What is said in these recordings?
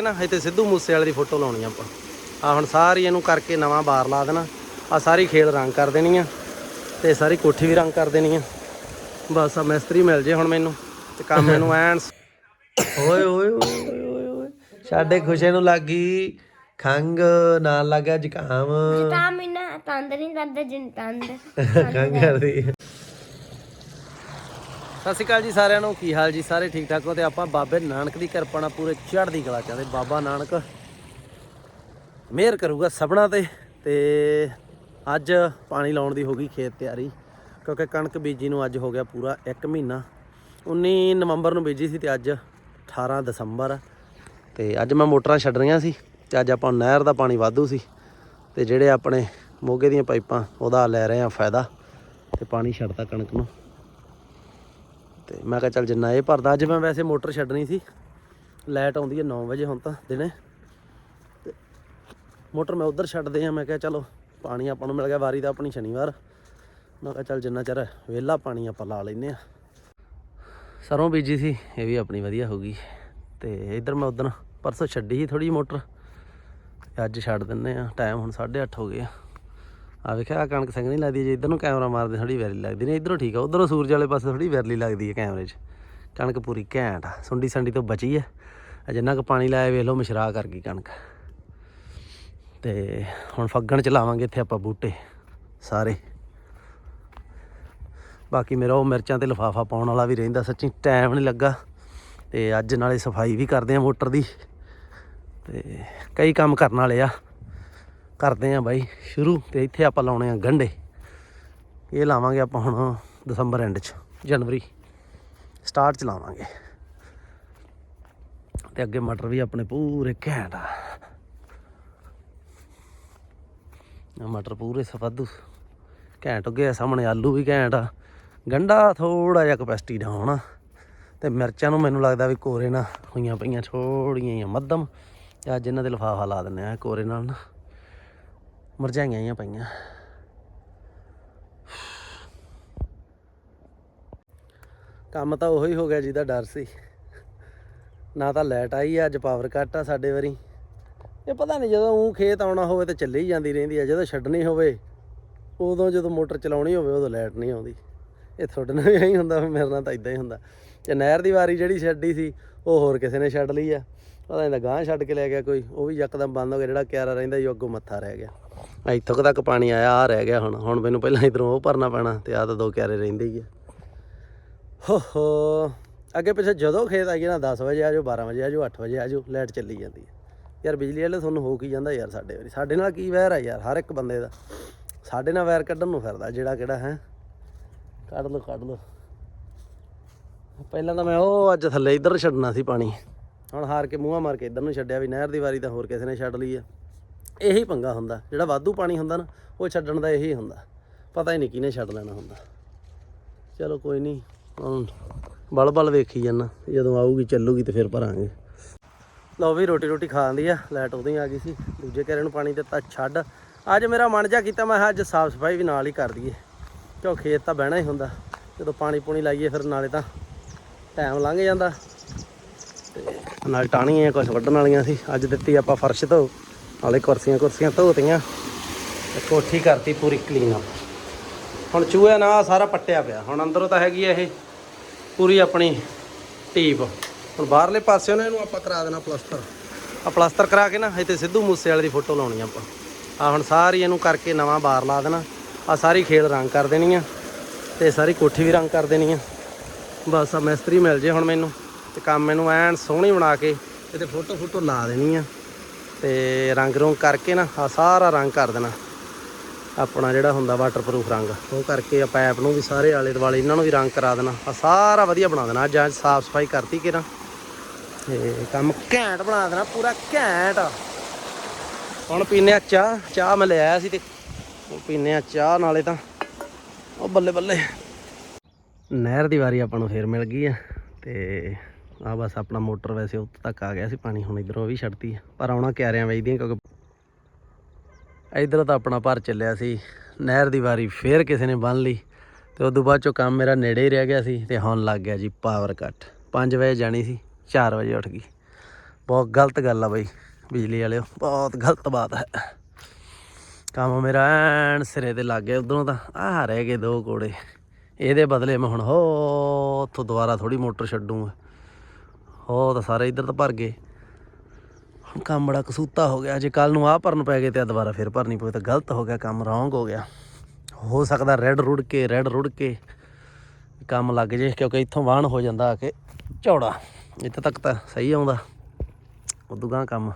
ਨਾ ਇੱਥੇ ਸਿੱਧੂ ਮੂਸੇ ਵਾਲੇ ਦੀ ਫੋਟੋ ਲਾਉਣੀ ਆਪਾਂ। ਆ ਹੁਣ ਸਾਰੀ ਇਹਨੂੰ ਕਰਕੇ ਨਵਾਂ ਬਾਰ ਲਾ ਦੇਣਾ। ਆ ਸਾਰੀ ਖੇਲ ਰੰਗ ਕਰ ਦੇਣੀ ਆ ਤੇ ਸਾਰੀ ਕੋਠੀ ਵੀ ਰੰਗ ਕਰ ਦੇਣੀ ਆ। ਬਸ ਆ ਮਿਸਤਰੀ ਮਿਲ ਜੇ ਹੁਣ ਮੈਨੂੰ ਤੇ ਕੰਮ ਇਹਨੂੰ ਐਨ ਓਏ ਓਏ ਓਏ ਓਏ ਓਏ। ਸਾਡੇ ਖੁਸ਼ੇ ਨੂੰ ਲੱਗੀ ਖੰਗ ਨਾਲ ਲੱਗਾ ਜ਼ੁਕਾਮ। ਤਾਂ ਮੈਨਾਂ ਤੰਦ ਨਹੀਂ ਕਰਦਾ ਜਿੰਨ ਤੰਦ। ਖੰਗ ਕਰਦੀ ਸਤਿ ਸ਼੍ਰੀ ਅਕਾਲ ਜੀ ਸਾਰਿਆਂ ਨੂੰ। ਕੀ ਹਾਲ ਜੀ? ਸਾਰੇ ਠੀਕ ਠਾਕ ਹੋ ਤੇ ਆਪਾਂ ਬਾਬੇ ਨਾਨਕ ਦੀ ਕਿਰਪਾ ਨਾਲ ਪੂਰੇ ਚੜ੍ਹਦੀ ਕਲਾ ਚ ਆ ਬਾਬਾ ਨਾਨਕ ਮਿਹਰ ਕਰੂਗਾ ਸਭਨਾ ਤੇ। ਤੇ ਅੱਜ ਪਾਣੀ ਲਾਉਣ ਦੀ ਹੋ ਗਈ ਖੇਤ ਤਿਆਰੀ, ਕਿਉਂਕਿ ਕਣਕ ਬੀਜੀ ਨੂੰ ਅੱਜ ਹੋ ਗਿਆ ਪੂਰਾ 1 ਮਹੀਨਾ। 19 ਨਵੰਬਰ ਨੂੰ ਬੀਜੀ ਸੀ ਤੇ ਅੱਜ 18 ਦਸੰਬਰ। ਆ। ਤੇ ਅੱਜ ਮੈਂ ਮੋਟਰਾਂ ਛੱਡ ਰਹੀਆਂ ਸੀ ਤੇ ਅੱਜ ਆਪਾਂ ਨਹਿਰ ਦਾ ਪਾਣੀ ਵਾਧੂ ਸੀ। ਤੇ ਜਿਹੜੇ ਆਪਣੇ ਮੋਗੇ ਦੀਆਂ ਪਾਈਪਾਂ ਉਹਦਾ ਲੈ ਰਹੇ ਆ ਫਾਇਦਾ ਤੇ ਪਾਣੀ ਛੱਡਤਾ ਕਣਕ ਨੂੰ। ਤੇ ਮੈਂ ਕਿਹਾ ਚੱਲ ਜਿੰਨਾ ਇਹ ਭਰਦਾ, ਅੱਜ ਮੈਂ ਵੈਸੇ ਮੋਟਰ ਛੱਡਣੀ ਸੀ। ਲਾਈਟ ਆਉਂਦੀ ਹੈ 9 ਵਜੇ ਹੁਣ ਤਾਂ ਦਿਨੇ। ਤੇ ਮੋਟਰ ਮੈਂ ਉਧਰ ਛੱਡਦੇ ਆ ਮੈਂ ਕਿਹਾ ਚਲੋ ਪਾਣੀ ਆਪਾਂ ਨੂੰ ਮਿਲ ਗਿਆ, ਵਾਰੀ ਦਾ ਆਪਣੀ ਸ਼ਨੀਵਾਰ। ਮੈਂ ਕਿਹਾ ਚੱਲ ਜਿੰਨਾ ਚਿਰ ਵਿਹਲਾ ਪਾਣੀ ਆਪਾਂ ਲਾ ਲੈਨੇ ਆ ਸਰੋਂ ਬੀਜੀ ਸੀ, ਇਹ ਵੀ ਆਪਣੀ ਵਧੀਆ ਹੋ ਗਈ। ਤੇ ਇਧਰ ਮੈਂ ਉਦੋਂ ਪਰਸੋਂ ਛੱਡੀ ਸੀ ਥੋੜੀ ਮੋਟਰ। ਅੱਜ ਛੱਡ ਦਿੰਨੇ ਆ ਟਾਈਮ ਹੁਣ 8:30 ਹੋ ਗਏ ਆ। ਆ ਵੇਖਿਆ ਕਣਕ ਸੰਘਣੀ ਲੱਗਦੀ ਜੇ ਇਧਰ ਨੂੰ ਕੈਮਰਾ ਮਾਰਦੇ ਥੋੜੀ ਵੈਰਲੀ ਲੱਗਦੀ ਨੇ ਇਧਰੋਂ ਠੀਕ ਆ, ਉਧਰੋਂ ਸੂਰਜ ਵਾਲੇ ਪਾਸੇ ਥੋੜੀ ਵੈਰਲੀ ਲੱਗਦੀ ਹੈ ਕੈਮਰੇ 'ਚ। ਕਣਕ ਪੂਰੀ ਘੈਂਟ ਆ, ਸੁੰਡੀ ਸੰਡੀ ਤੋਂ ਬਚੀ ਆ ਆ ਜਿੰਨਾ ਕੁ ਪਾਣੀ ਲਾਇਆ ਵੇਖ ਲਓ, ਮਸ਼ਰਾ ਕਰ ਗਈ ਕਣਕ। ਤੇ ਹੁਣ ਫੱਗਣ ਚ ਲਾਵਾਂਗੇ ਇੱਥੇ ਆਪਾਂ ਬੂਟੇ, ਸਾਰੇ। ਬਾਕੀ ਮੇਰਾ ਉਹ ਮਿਰਚਾਂ ਤੇ ਲਫਾਫਾ ਪਾਉਣ ਵਾਲਾ ਵੀ ਰਹਿੰਦਾ, ਸੱਚੀ ਟਾਈਮ ਨਹੀਂ ਲੱਗਾ। ਤੇ ਅੱਜ ਨਾਲੇ ਸਫ਼ਾਈ ਵੀ ਕਰਦੇ ਆ ਮੋਟਰ ਦੀ। ਤੇ ਕਈ ਕੰਮ ਕਰਨ ਵਾਲੇ ਆ। ਕਰਦੇ ਆ ਬਾਈ ਸ਼ੁਰੂ ਤੇ ਇੱਥੇ ਆਪਾਂ ਲਾਉਣੇ ਆ ਗੰਢੇ। ਇਹ ਲਾਵਾਂਗੇ ਆਪਾਂ ਹੁਣ ਦਸੰਬਰ ਐਂਡ ਚ, ਜਨਵਰੀ। ਸਟਾਰਟ ਚ ਲਾਵਾਂਗੇ। ਤੇ ਅੱਗੇ ਮਟਰ ਵੀ ਆਪਣੇ ਪੂਰੇ ਘੈਂਟ ਆ। ਮਟਰ ਪੂਰੇ ਸਫਾਦੂ, ਘੈਂਟ ਉੱਗੇ ਸਾਹਮਣੇ ਆਲੂ ਵੀ ਘੈਂਟ ਆ। ਗੰਡਾ ਥੋੜਾ ਜਿਹਾ ਕਪੈਸਿਟੀ ਦਾ ਹੋਣਾ। ਤੇ ਮਿਰਚਾਂ ਨੂੰ ਮੈਨੂੰ ਲੱਗਦਾ ਵੀ ਕੋਰੇ ਨਾਲ ਹੋਈਆਂ ਪਈਆਂ ਥੋੜੀਆਂ ਜਿਹੀਆਂ ਮੱਧਮ। ਤੇ ਅੱਜ ਇਹਨਾਂ ਦੇ ਲਫਾਫਾ ਲਾ ਦਿੰਨੇ ਆ ਕੋਰੇ ਨਾਲ ਨਾ। ਮਰਝਾਈਆਂ ਹੀ ਪਈਆਂ। ਕੰਮ ਤਾਂ ਉਹੀ ਹੋ ਗਿਆ ਜਿਹਦਾ ਡਰ ਸੀ। ਨਾ ਤਾਂ ਲਾਈਟ ਆਈ ਆ ਅੱਜ ਪਾਵਰ ਕੱਟ ਆ ਸਾਡੇ ਵਾਰੀ। ਇਹ ਪਤਾ ਨਹੀਂ ਜਦੋਂ ਉਹ ਖੇਤ ਆਉਣਾ ਹੋਵੇ ਤੇ ਚੱਲੀ ਜਾਂਦੀ ਰਹਿੰਦੀ ਆ, ਜਦੋਂ ਛੱਡਣੀ ਹੋਵੇ, ਉਦੋਂ ਜਦੋਂ ਮੋਟਰ ਚਲਾਉਣੀ ਹੋਵੇ, ਉਦੋਂ ਲਾਈਟ ਨਹੀਂ ਆਉਂਦੀ। ਇਹ ਤੁਹਾਡੇ ਨਾਲ ਵੀ ਐਂ ਹੁੰਦਾ, ਮੇਰੇ ਨਾਲ ਤਾਂ ਇਦਾਂ ਹੀ ਹੁੰਦਾ। ਤੇ ਨਹਿਰ ਦੀ ਵਾਰੀ ਜਿਹੜੀ ਛੱਡੀ ਸੀ, ਉਹ ਹੋਰ ਕਿਸੇ ਨੇ ਛੱਡ ਲਈ ਆ। ਪਤਾ ਨਹੀਂ ਤਾਂ ਗਾਂ ਛੱਡ ਕੇ ਲੈ ਗਿਆ ਕੋਈ, ਉਹ ਵੀ ਯਕਦਮ ਬੰਦ ਹੋ ਗਿਆ, ਜਿਹੜਾ ਕਿਆਰਾ ਰਹਿੰਦਾ ਸੀ ਅੱਗੋਂ ਮੱਥਾ ਰਹਿ ਗਿਆ। ਇੱਥੋਂ ਕੁ ਤੱਕ ਪਾਣੀ ਆਇਆ ਆ ਰਹਿ ਗਿਆ ਹੁਣ। ਹੁਣ ਮੈਨੂੰ ਪਹਿਲਾਂ ਇਧਰੋਂ ਉਹ ਭਰਨਾ ਪੈਣਾ ਤੇ ਆ ਤਾਂ ਦੋ ਕਿਆਰੇ ਰਹਿੰਦੇ ਹੀ ਆ। ਹੋ ਹੋ। ਅੱਗੇ ਪਿੱਛੇ ਜਦੋਂ ਖੇਤ ਆਈਏ ਨਾ 10 ਵਜੇ ਆਜੋ 12 ਵਜੇ ਆਜੋ 8 ਵਜੇ ਆਜੋ ਲਾਈਟ ਚੱਲੀ ਜਾਂਦੀ ਹੈ ਯਾਰ ਬਿਜਲੀ ਵਾਲੇ ਤੁਹਾਨੂੰ ਹੋ ਕੀ ਜਾਂਦਾ ਯਾਰ ਸਾਡੇ ਵਾਰੀ। ਸਾਡੇ ਨਾਲ ਕੀ ਵੈਰ ਆ ਯਾਰ, ਹਰ ਇੱਕ ਬੰਦੇ ਦਾ। ਸਾਡੇ ਨਾਲ ਵੈਰ ਕੱਢਣ ਨੂੰ ਫਿਰਦਾ, ਜਿਹੜਾ ਕਿਹੜਾ ਹੈ। ਕੱਢ ਲਓ ਕੱਢ ਲਓ। ਪਹਿਲਾਂ ਤਾਂ ਮੈਂ ਉਹ ਅੱਜ ਥੱਲੇ ਇੱਧਰ ਛੱਡਣਾ ਸੀ ਪਾਣੀ। ਹੁਣ ਹਾਰ ਕੇ ਮੂੰਹਾਂ ਮਾਰ ਕੇ ਇੱਧਰ ਨੂੰ ਛੱਡਿਆ ਵੀ ਨਹਿਰ ਦੀ ਵਾਰੀ ਤਾਂ ਹੋਰ ਕਿਸੇ ਨੇ ਛੱਡ ਲਈ ਆ। ਇਹੀ ਪੰਗਾ ਹੁੰਦਾ, ਜਿਹੜਾ ਵਾਧੂ ਪਾਣੀ ਹੁੰਦਾ ਨਾ, ਉਹ ਛੱਡਣ ਦਾ ਇਹੀ ਹੁੰਦਾ। ਪਤਾ ਹੀ ਨਹੀਂ ਕਿਹਨੇ ਛੱਡ ਲੈਣਾ ਹੁੰਦਾ। ਚਲੋ ਕੋਈ ਨਹੀਂ, ਹੁਣ ਬਲ ਬਲ ਵੇਖੀ ਜਾਨਾ, ਜਦੋਂ ਆਊਗੀ, ਚੱਲੂਗੀ ਤੇ ਫਿਰ ਭਰਾਂਗੇ। ਲਓ ਵੀ ਰੋਟੀ ਰੋਟੀ ਖਾ ਦੀ ਆ, ਲਾਈਟ ਉਦੋਂ ਹੀ ਆ ਗਈ ਸੀ। ਦੂਜੇ ਘਰੇ ਨੂੰ ਪਾਣੀ ਦਿੱਤਾ, ਛੱਡ। ਅੱਜ ਮੇਰਾ ਮਨ ਜਾ ਕੀਤਾ, ਮੈਂ ਕਿਹਾ ਅੱਜ ਸਾਫ਼ ਸਫ਼ਾਈ ਵੀ ਨਾਲ ਹੀ ਕਰ ਦਈਏ। ਕਿਉਂ ਖੇਤ ਤਾਂ ਬਹਿਣਾ ਹੀ ਹੁੰਦਾ, ਜਦੋਂ ਪਾਣੀ ਪੂਣੀ ਲਾਈਏ ਫਿਰ ਨਾਲੇ ਤਾਂ ਟਾਈਮ ਲੰਘ ਜਾਂਦਾ। ਤੇ ਨਾਲ ਟਾਣੀਆਂ ਕੁਝ ਵੱਢਣ ਵਾਲੀਆਂ ਸੀ, ਅੱਜ ਦਿੱਤੀ ਆਪਾਂ ਫਰਸ਼ ਧੋ। ਨਾਲੇ ਕੁਰਸੀਆਂ ਕੁਰਸੀਆਂ ਧੋਤੀਆਂ ਤੇ ਕੋਠੀ ਕਰਤੀ ਪੂਰੀ ਕਲੀਨ ਅਪ ਹੁਣ ਚੂਹਿਆ ਨਾ ਸਾਰਾ ਪੱਟਿਆ ਪਿਆ। ਹੁਣ ਅੰਦਰੋਂ ਤਾਂ ਹੈਗੀ ਆ ਇਹ ਪੂਰੀ ਆਪਣੀ ਟੀਪ ਹੁਣ ਬਾਹਰਲੇ ਪਾਸਿਓਂ ਨਾ ਇਹਨੂੰ ਆਪਾਂ ਕਰਾ ਦੇਣਾ ਪਲਸਤਰ। ਆ ਪਲਸਤਰ ਕਰਾ ਕੇ ਨਾ ਇੱਥੇ ਸਿੱਧੂ ਮੂਸੇ ਵਾਲੇ ਦੀ ਫੋਟੋ ਲਾਉਣੀ ਆਪਾਂ। ਆ ਹੁਣ ਸਾਰੀ ਇਹਨੂੰ ਕਰਕੇ ਨਵਾਂ ਬਾਰ ਲਾ ਦੇਣਾ। ਆ ਸਾਰੀ ਖੇਲ ਰੰਗ ਕਰ ਦੇਣੀ ਆ ਤੇ ਸਾਰੀ ਕੋਠੀ ਵੀ ਰੰਗ ਕਰ ਦੇਣੀ ਆ। ਬਸ ਆ ਮਿਸਤਰੀ ਮਿਲ ਜੇ ਹੁਣ ਮੈਨੂੰ ਤੇ ਕੰਮ ਮੈਨੂੰ ਐਨ ਸੋਹਣੀ ਬਣਾ ਕੇ ਇਹਦੇ ਫੋਟੋ ਫੋਟੋ ਲਾ ਦੇਣੀ ਆ। ਤੇ ਰੰਗ ਰੋਂਗ ਕਰਕੇ ਨਾ ਆ ਸਾਰਾ ਰੰਗ ਕਰ ਦੇਣਾ। ਆਪਣਾ ਜਿਹੜਾ ਹੁੰਦਾ ਵਾਟਰਪ੍ਰੂਫ ਰੰਗ, ਉਹ ਕਰਕੇ ਆ ਪਾਈਪ ਨੂੰ ਵੀ ਸਾਰੇ ਆਲੇ ਦੁਆਲੇ ਇਹਨਾਂ ਨੂੰ ਵੀ ਰੰਗ ਕਰਾ ਦੇਣਾ। ਆ ਸਾਰਾ ਵਧੀਆ ਬਣਾ ਦੇਣਾ, ਅੱਜ ਅੱਜ ਸਾਫ਼ ਸਫ਼ਾਈ ਕਰਤੀ ਕਿਰਾਂ ਤੇ ਕੰਮ ਘੈਂਟ ਬਣਾ ਦੇਣਾ, ਪੂਰਾ ਘੈਂਟ। ਹੁਣ ਪੀਨੇ ਆ ਚਾਹ ਚਾਹ ਮੈਂ ਲੈ ਆਇਆ ਸੀ ਤੇ ਉਹ ਪੀਨੇ ਆ ਚਾਹ ਨਾਲੇ ਤਾਂ ਉਹ ਬੱਲੇ ਬੱਲੇ। ਨਹਿਰ ਦੀ ਵਾਰੀ ਆਪਾਂ ਨੂੰ ਫੇਰ ਮਿਲ ਗਈ ਆ ਤੇ ਆ ਬਸ ਆਪਣਾ ਮੋਟਰ ਵੈਸੇ ਉੱਤ ਤੱਕ ਆ ਗਿਆ ਸੀ, ਪਾਣੀ ਹੁਣ ਇਧਰੋਂ ਵੀ ਛੱਡਤੀ ਆ। ਪਰ ਆਉਣਾ ਕਿਆਰਿਆਂ ਵੇਚਦੀਆਂ ਕਿਉਂਕਿ ਇਧਰ ਤਾਂ ਆਪਣਾ ਭਰ ਚੱਲਿਆ ਸੀ। ਨਹਿਰ ਦੀ ਵਾਰੀ ਫੇਰ ਕਿਸੇ ਨੇ ਬੰਨ ਲਈ ਤੇ ਉਦੋਂ ਬਾਅਦ ਚੋਂ ਕੰਮ ਮੇਰਾ ਨੇੜੇ ਹੀ ਰਹਿ ਗਿਆ ਸੀ ਤੇ ਹੁਣ ਲੱਗ ਗਿਆ ਜੀ ਪਾਵਰ ਕੱਟ 5 ਵਜੇ ਜਾਣੀ ਸੀ 4 ਵਜੇ ਉੱਠ ਗਈ। ਬਹੁਤ ਗਲਤ ਗੱਲ ਆ ਬਈ, ਬਿਜਲੀ ਵਾਲਿਓ, ਬਹੁਤ ਗਲਤ ਬਾਤ ਹੈ ਕੰਮ ਮੇਰਾ ਐਨ ਸਿਰੇ ਤੇ ਲੱਗ ਗਿਆ ਉਧਰੋਂ ਤਾਂ। ਆਹ ਰਹਿ ਗਏ ਦੋ ਕੋੜੇ ਇਹਦੇ ਬਦਲੇ ਮੈਂ ਹੁਣ ਹੋ ਉੱਥੋਂ ਦੁਬਾਰਾ ਥੋੜੀ ਮੋਟਰ ਛੱਡੂਗਾ। ਉਹ ਤਾਂ ਸਾਰੇ ਇੱਧਰ ਤਾਂ ਭਰ ਗਏ। ਹੁਣ ਕੰਮ ਬੜਾ ਕਸੂਤਾ ਹੋ ਗਿਆ। ਜੇ ਕੱਲ ਨੂੰ ਆਹ ਭਰਨ ਪੈ ਗਏ ਤੇ ਦੁਬਾਰਾ ਫਿਰ ਭਰਨੀ ਪਵੇ ਤਾਂ ਗਲਤ ਹੋ ਗਿਆ, ਕੰਮ ਰੌਂਗ ਹੋ ਗਿਆ। ਹੋ ਸਕਦਾ ਰੈੱਡ ਰੁੜ ਕੇ, ਰੈਡ ਰੁੜ ਕੇ ਕੰਮ ਲੱਗ ਜੇ, ਕਿਉਂਕਿ ਇੱਥੋਂ ਵਾਹਣ ਹੋ ਜਾਂਦਾ ਆ ਕੇ ਚੌੜਾ। ਇੱਥੇ ਤੱਕ ਤਾਂ ਸਹੀ ਆਉਂਦਾ। ਉਦੋਂ ਗਾਂ ਕੰਮ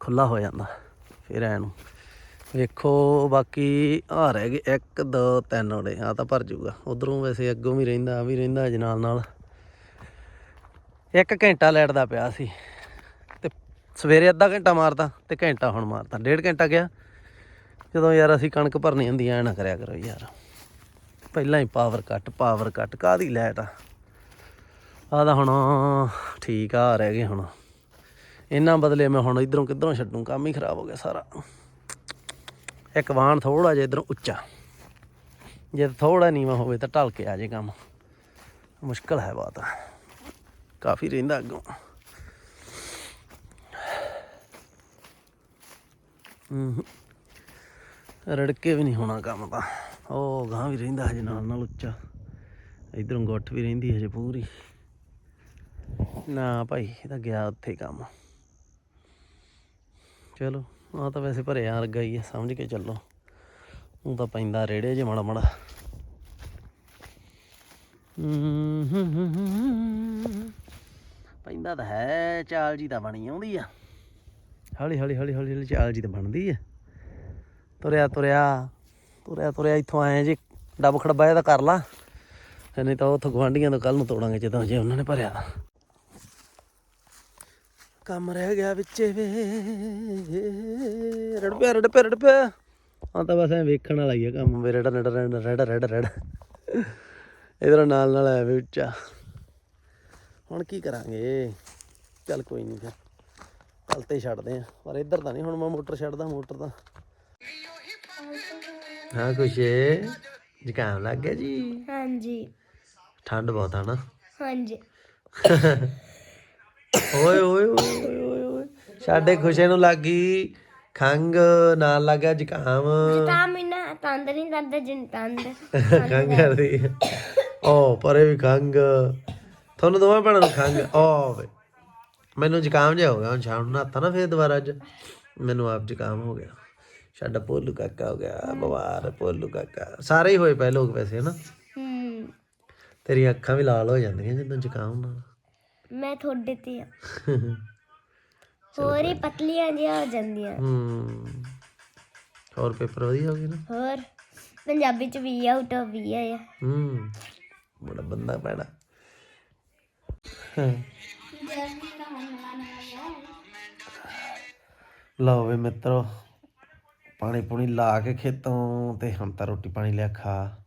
ਖੁੱਲਾ ਹੋ ਜਾਂਦਾ, ਫਿਰ ਐ ਨੂੰ। ਵੇਖੋ, ਬਾਕੀ ਆ ਰਹਿ ਗਏ। 1 2 3 ਉਹਦੇ ਆ ਤਾਂ ਭਰ ਜੂਗਾ ਉਧਰੋਂ ਵੈਸੇ ਅੱਗੋਂ ਵੀ ਰਹਿੰਦਾ ਆ ਵੀ ਰਹਿੰਦਾ ਅਜ ਨਾਲ ਨਾਲ ਇੱਕ ਘੰਟਾ ਲੈਟ ਦਾ ਪਿਆ ਸੀ ਤੇ ਸਵੇਰੇ ਅੱਧਾ ਘੰਟਾ ਮਾਰਦਾ ਤੇ ਘੰਟਾ ਹੁਣ ਮਾਰਦਾ। ਡੇਢ ਘੰਟਾ ਗਿਆ। ਜਦੋਂ ਯਾਰ ਅਸੀਂ ਕਣਕ ਭਰਨੀ ਹੁੰਦੀ ਐ ਨਾ ਕਰਿਆ ਕਰੋ ਯਾਰ। ਪਹਿਲਾਂ ਹੀ ਪਾਵਰ ਕੱਟ ਪਾਵਰ ਕੱਟ ਕਾਦੀ ਲਾਈਟ ਆ? ਆਹ ਹੁਣ ਠੀਕ ਆ, ਰਹਿ ਗਏ ਹੁਣ। ਇਹਨਾਂ ਬਦਲੇ ਮੈਂ ਹੁਣ ਇਧਰੋਂ ਕਿੱਧਰੋਂ ਛੱਡੂ, ਕੰਮ ਹੀ ਖਰਾਬ ਹੋ ਗਿਆ ਸਾਰਾ। ਇੱਕ ਵਾਹਣ ਥੋੜਾ ਜਿਹਾ ਇਧਰੋਂ ਉੱਚਾ। ਜੇ ਥੋੜਾ ਨੀਵਾ ਹੋਵੇ ਤਾਂ ਢਲ ਕੇ ਆ ਜੇ ਕੰਮ। ਮੁਸ਼ਕਲ ਹੈ ਬਾਤ ਕਾਫੀ ਰਹਿੰਦਾ ਅੱਗੋਂ। ਰੜਕੇ ਵੀ ਨਹੀਂ ਹੋਣਾ ਕੰਮ ਤਾਂ। ਉਹ ਗਾਂ ਵੀ ਰਹਿੰਦਾ ਹਜੇ ਨਾਲ ਨਾਲ ਉੱਚਾ। ਇਧਰੋਂ ਗੁੱਠ ਵੀ ਰਹਿੰਦੀ ਹਜੇ ਪੂਰੀ। ਨਾ ਭਾਈ, ਇਹ ਤਾਂ ਗਿਆ ਉੱਥੇ ਕੰਮ। ਚਲੋ ਆ ਤਾਂ ਵੈਸੇ ਭਰਿਆ ਲੱਗਾ ਹੀ ਆ, ਸਮਝ ਕੇ ਚੱਲੋ। ਉਹ ਤਾਂ ਪੈਂਦਾ ਰੇੜੇ ਜੇ ਮਾੜਾ ਮਾੜਾ। ਪੈਂਦਾ ਤਾਂ ਹੈ, ਚਾਲ ਜੀ ਤਾਂ ਬਣੀ ਆਉਂਦੀ ਆ। ਹੌਲੀ ਹੌਲੀ ਹੌਲੀ ਹੌਲੀ ਹੌਲੀ ਚਾਲ ਜੀ ਤਾਂ ਬਣਦੀ ਆ। ਤੁਰਿਆ ਤੁਰਿਆ ਤੁਰਿਆ ਤੁਰਿਆ ਇੱਥੋਂ ਆਏ ਜੇ ਡੱਬ ਖੜਬਾ ਇਹਦਾ ਕਰ ਲਾ। ਤੇ ਨਹੀਂ ਤਾਂ ਉੱਥੋਂ ਗਵਾਂਢੀਆਂ ਤੋਂ ਕੱਲ ਨੂੰ ਤੋੜਾਂਗੇ ਜਦੋਂ ਜੇ ਉਹਨਾਂ ਨੇ ਭਰਿਆ ਤਾਂ। ਕੰਮ ਰਹਿ ਗਿਆ ਵਿੱਚੇ ਵੇ। ਰੜ ਪਿਆ ਰੜ ਪਿਆ ਰੜ ਪਿਆ। ਆ ਤਾਂ ਬਸ ਐ ਵੇਖਣ ਵਾਲਾ ਹੀ ਆ ਕੰਮ ਮੇਰੇ ਰੜ ਰੜ ਰੜ ਰੜ ਰੜ। ਇਧਰ ਨਾਲ ਨਾਲ ਐ ਵੀ ਹੁਣ ਕੀ ਕਰਾਂਗੇ? ਚੱਲ ਕੋਈ ਨਹੀਂ ਫਿਰ। ਕੱਲ ਤੇ ਛੱਡਦੇ ਆ। ਪਰ ਇੱਧਰ ਤਾਂ ਨਹੀਂ ਹੁਣ ਮੈਂ ਮੋਟਰ ਛੱਡਦਾ ਮੋਟਰ ਤਾਂ। ਹਾਂ ਖੁਸ਼ੇ ਜ਼ੁਕਾਮ ਲੱਗ ਗਿਆ ਜੀ? ਹਾਂਜੀ। ਠੰਡ ਬਹੁਤ ਆ ਨਾ? ਹਾਂਜੀ। ਓਏ ਓਏ ਓਏ ਓਏ ਓਏ। ਸਾਡੇ ਖੁਸ਼ੇ ਨੂੰ ਲੱਗ ਗਈ ਖੰਗ ਨਾਲ ਲੱਗਾ ਜ਼ੁਕਾਮ। ਤਾਂ ਮੈਨਾਂ ਤੰਦ ਨਹੀਂ ਕਰਦਾ ਜਿੰਨ ਤੰਦ। ਖੰਗ ਕਰਦੀ। ਓ ਪਰੇ ਵੀ ਖੰਗ ਤੁਹਾਨੂੰ ਦੋਵਾਂ ਭੈਣਾਂ ਨੂੰ ਖੰਗ। ਓ ਵੇ। ਮੈਨੂੰ ਜ਼ੁਕਾਮ ਜਿਹਾ ਹੋ ਗਿਆ ਹੁਣ ਸ਼ਾਮ ਨੂੰ ਨਹਾਤਾ ਨਾ ਫੇਰ ਦੁਬਾਰਾ ਅੱਜ। ਮੈਨੂੰ ਆਪ ਜ਼ੁਕਾਮ ਹੋ ਗਿਆ। ਸਾਡਾ ਪੋਲੂ ਕਾਕਾ ਹੋ ਗਿਆ ਬਵਾਰ ਪੋਲੂ ਕਾਕਾ। ਸਾਰੇ ਹੀ ਹੋਏ ਪਏ ਲੋਕ ਵੈਸੇ ਹਨਾ? ਹੂੰ। ਤੇਰੀਆਂ ਅੱਖਾਂ ਵੀ ਲਾਲ ਹੋ ਜਾਂਦੀਆਂ ਜਦੋਂ ਜ਼ੁਕਾਮ ਮੈਂ ਤੁਹਾਡੇ ਤੇ ਆ। ਹੋਰ ਹੀ ਪਤਲੀਆਂ ਜਿਹੀਆਂ ਹੋ ਜਾਂਦੀਆਂ। ਹੂੰ। ਹੋਰ ਪੇਪਰ ਵਧੀਆ ਹੋ ਗਏ ਨਾ? ਹੋਰ ਪੰਜਾਬੀ ਚ ਵੀ ਆਊਟ ਆਫ ਵੀ ਆ ਹੂੰ। ਬੜਾ ਬੰਦਾ ਪੈਣਾ ਲਓ ਵੇ ਮਿੱਤਰੋ, ਪਾਣੀ ਪੂਣੀ ਲਾ ਕੇ ਖੇਤੋਂ ਤੇ ਹੁਣ ਤਾਂ ਰੋਟੀ ਪਾਣੀ ਲਿਆ ਖਾ।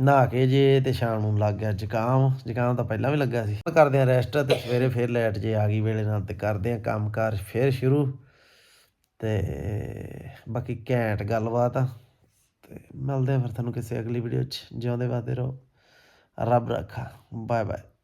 ਨਹਾ ਕੇ ਜੇ ਤੇ ਸ਼ਾਮ ਨੂੰ ਲੱਗ ਗਿਆ ਜ਼ੁਕਾਮ। ਜ਼ੁਕਾਮ ਤਾਂ ਪਹਿਲਾਂ ਵੀ ਲੱਗਾ ਸੀ। ਕਰਦੇ ਆ ਰੈਸਟ ਤੇ ਸਵੇਰੇ ਫੇਰ ਲੈਟ ਜੇ ਆ ਗਈ ਵੇਲੇ ਨਾਲ ਤੇ ਕਰਦੇ ਆ ਕੰਮਕਾਰ ਫੇਰ ਸ਼ੁਰੂ। ਤੇ ਬਾਕੀ ਘੈਂਟ ਗੱਲਬਾਤ ਆ। ਤੇ ਮਿਲਦੇ ਆ ਫਿਰ ਤੁਹਾਨੂੰ ਕਿਸੇ ਅਗਲੀ ਵੀਡੀਓ 'ਚ। ਜਿਉਂਦੇ ਵਾਦੇ ਰਹੋ। ਰੱਬ ਰੱਖਾ। Bye bye